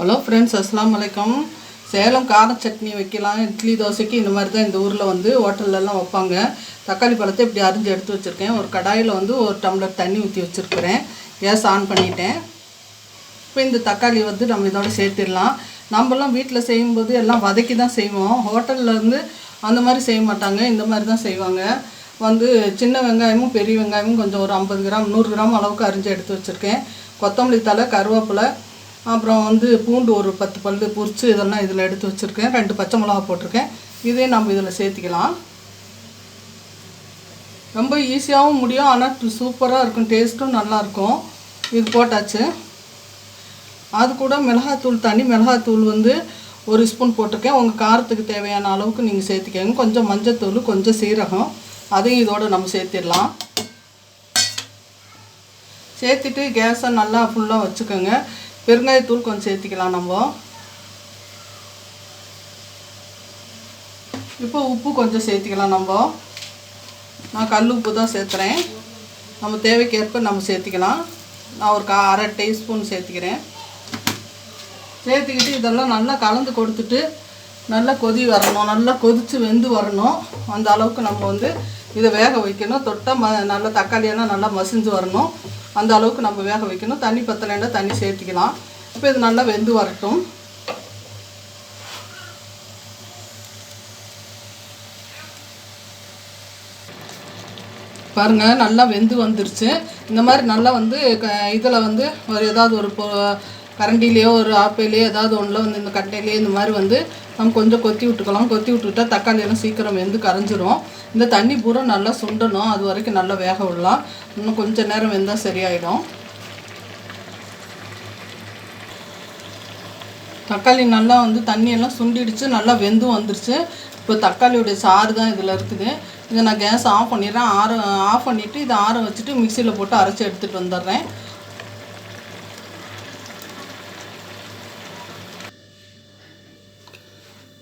Hello friends அஸ்லாம் வலைக்கம் சேலம் கார சட்னி வைக்கலாம் இட்லி தோசைக்கு இந்த மாதிரி தான் இந்த ஊரில் வந்து ஹோட்டல்லலாம் வைப்பாங்க. தக்காளி பழத்தை இப்படி அரிஞ்சு எடுத்து வச்சுருக்கேன். ஒரு கடாயில் வந்து ஒரு டம்ளர் தண்ணி ஊற்றி வச்சுருக்கிறேன். கேஸ் ஆன் பண்ணிட்டேன். இப்போ இந்த தக்காளி வந்து நம்ம இதோட சேர்த்துடலாம். நம்மலாம் வீட்டில் செய்யும்போது எல்லாம் வதக்கி தான் செய்வோம். ஹோட்டலில் வந்து அந்த மாதிரி செய்ய மாட்டாங்க. இந்த மாதிரி தான் செய்வாங்க. வந்து சின்ன வெங்காயமும் பெரிய வெங்காயமும் கொஞ்சம் ஒரு ஐம்பது கிராம் நூறு கிராம் அளவுக்கு அரிஞ்சு எடுத்து வச்சுருக்கேன். கொத்தமல்லி தழை கருவேப்பிலை அப்புறம் வந்து பூண்டு ஒரு பத்து பல் பொரிச்சு இதெல்லாம் இதில் எடுத்து வச்சுருக்கேன். ரெண்டு பச்சை மிளகா போட்டிருக்கேன். இதையும் நம்ம இதில் சேர்த்திக்கலாம். ரொம்ப ஈஸியாகவும் முடியும். ஆனால் சூப்பராக இருக்கும். டேஸ்ட்டும் நல்லாயிருக்கும். இது போட்டாச்சு. அது கூட மிளகாத்தூள் தனி மிளகாத்தூள் வந்து ஒரு ஸ்பூன் போட்டிருக்கேன். உங்கள் காரத்துக்கு தேவையான அளவுக்கு நீங்கள் சேர்த்துக்கோங்க. கொஞ்சம் மஞ்சத்தூள் கொஞ்சம் சீரகம். அதையும் இதோடு நம்ம சேர்த்திடலாம். சேர்த்துட்டு கேஸை நல்லா ஃபுல்லாக வச்சுக்கோங்க. பெருங்காயத்தூள் கொஞ்சம் சேர்த்திக்கலாம் நம்ம. இப்போ உப்பு கொஞ்சம் சேர்த்திக்கலாம் நம்ம. நான் கல் உப்பு தான் சேர்த்துறேன். நம்ம தேவைக்கேற்ப நம்ம சேர்த்திக்கலாம். நான் ஒரு கா அரை டீஸ்பூன் சேர்த்திக்கிறேன். சேர்த்துக்கிட்டு இதெல்லாம் நல்லா கலந்து கொடுத்துட்டு நல்லா கொதி வரணும். நல்லா கொதித்து வெந்து வரணும். அந்த அளவுக்கு நம்ம வந்து இதை வேக வைக்கணும். தொட்டால் ம நல்லா தக்காளியெல்லாம் நல்லா மசிஞ்சு வரணும். அந்த அளவுக்கு நம்ம வேக வைக்கணும். தண்ணி பத்தலைன்னா தண்ணி சேர்த்திக்கலாம். இப்போ இது நல்லா வெந்து வரட்டும். பாருங்கள் நல்லா வெந்து வந்துருச்சு. இந்த மாதிரி நல்லா வந்து இதில் வந்து ஒரு ஏதாவது ஒரு கரண்டிலேயோ ஒரு ஆப்பையிலையோ ஏதாவது ஒன்றில் வந்து இந்த கட்டையிலேயே இந்த மாதிரி வந்து நம்ம கொஞ்சம் கொத்தி விட்டுக்கலாம். கொத்தி விட்டுட்டா தக்காளி எல்லாம் சீக்கிரம் வெந்து கரைஞ்சிரும். இந்த தண்ணி பூரா நல்லா சுண்டணும். அது வரைக்கும் நல்லா வேக விடலாம். இன்னும் கொஞ்சம் நேரம் வெந்தால் சரியாயிடும். தக்காளி நல்லா வந்து தண்ணியெல்லாம் சுண்டிடுச்சு. நல்லா வெந்தும் வந்துருச்சு. இப்போ தக்காளியுடைய சாறு தான் இதில் இருக்குது. இதை நான் கேஸ் ஆஃப் பண்ணிடுறேன். ஆற ஆஃப் பண்ணிவிட்டு இதை ஆற வச்சுட்டு மிக்சியில் போட்டு அரைச்சி எடுத்துகிட்டு வந்துடுறேன்.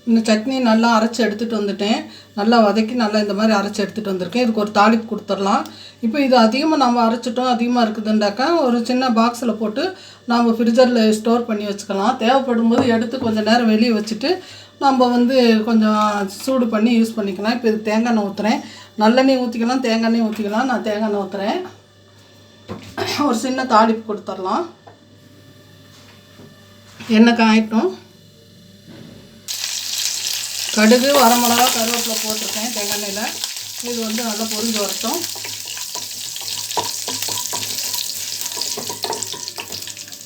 இந்த சட்னி நல்லா அரைச்சி எடுத்துகிட்டு வந்துட்டேன். நல்லா வதக்கி நல்லா இந்த மாதிரி அரைச்சி எடுத்துகிட்டு வந்திருக்கேன். இதுக்கு ஒரு தாளிப்பு கொடுத்துடலாம். இப்போ இது அதிகமாக நம்ம அரைச்சிட்டோம் அதிகமாக இருக்குதுண்டாக்கா ஒரு சின்ன பாக்ஸில் போட்டு நம்ம ஃப்ரிட்ஜரில் ஸ்டோர் பண்ணி வச்சுக்கலாம். தேவைப்படும் போது எடுத்து கொஞ்சம் நேரம் வெளியே வச்சுட்டு நம்ம வந்து கொஞ்சம் சூடு பண்ணி யூஸ் பண்ணிக்கலாம். இப்போ இது தேங்காய் எண்ணெய் ஊற்றுறேன் நல்லெண்ணெய் ஊற்றிக்கலாம் தேங்காய் எண்ணெய் ஊற்றிக்கலாம் நான் தேங்காய் எண்ணெய் ஊற்றுறேன் ஒரு சின்ன தாளிப்பு கொடுத்துடலாம். எண்ணெய் காயட்டும். கடுகு வரமிளகா கருவேப்பிலை போட்டிருக்கேன் தேங்காய் எண்ணெயில் இது வந்து நல்லா பொரிஞ்சு வரட்டும்.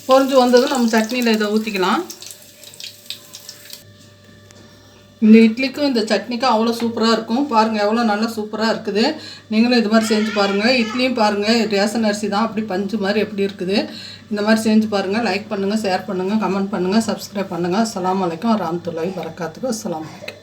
பொரிஞ்சு வந்ததும் நம்ம சட்னியில் இதை ஊற்றிக்கலாம் இந்த இட்லிக்கும் இந்த சட்னிக்கும் அவ்வளோ சூப்பராக இருக்கும். பாருங்கள் எவ்வளோ நல்லா சூப்பராக இருக்குது. நீங்களும் இது மாதிரி செஞ்சு பாருங்கள் இட்லியும் பாருங்கள் ரேஷன் அரிசி தான். அப்படி பஞ்சு மாதிரி எப்படி இருக்குது. இந்த மாதிரி செஞ்சு பாருங்கள் லைக் பண்ணுங்கள் ஷேர் பண்ணுங்கள் கமெண்ட் பண்ணுங்கள் சப்ஸ்கிரைப் பண்ணுங்கள் அஸ்லாம் வலைக்கம் ராம்துல்லாய் வரக்காத்துக்கு அஸ்லாம் வலைக்கம்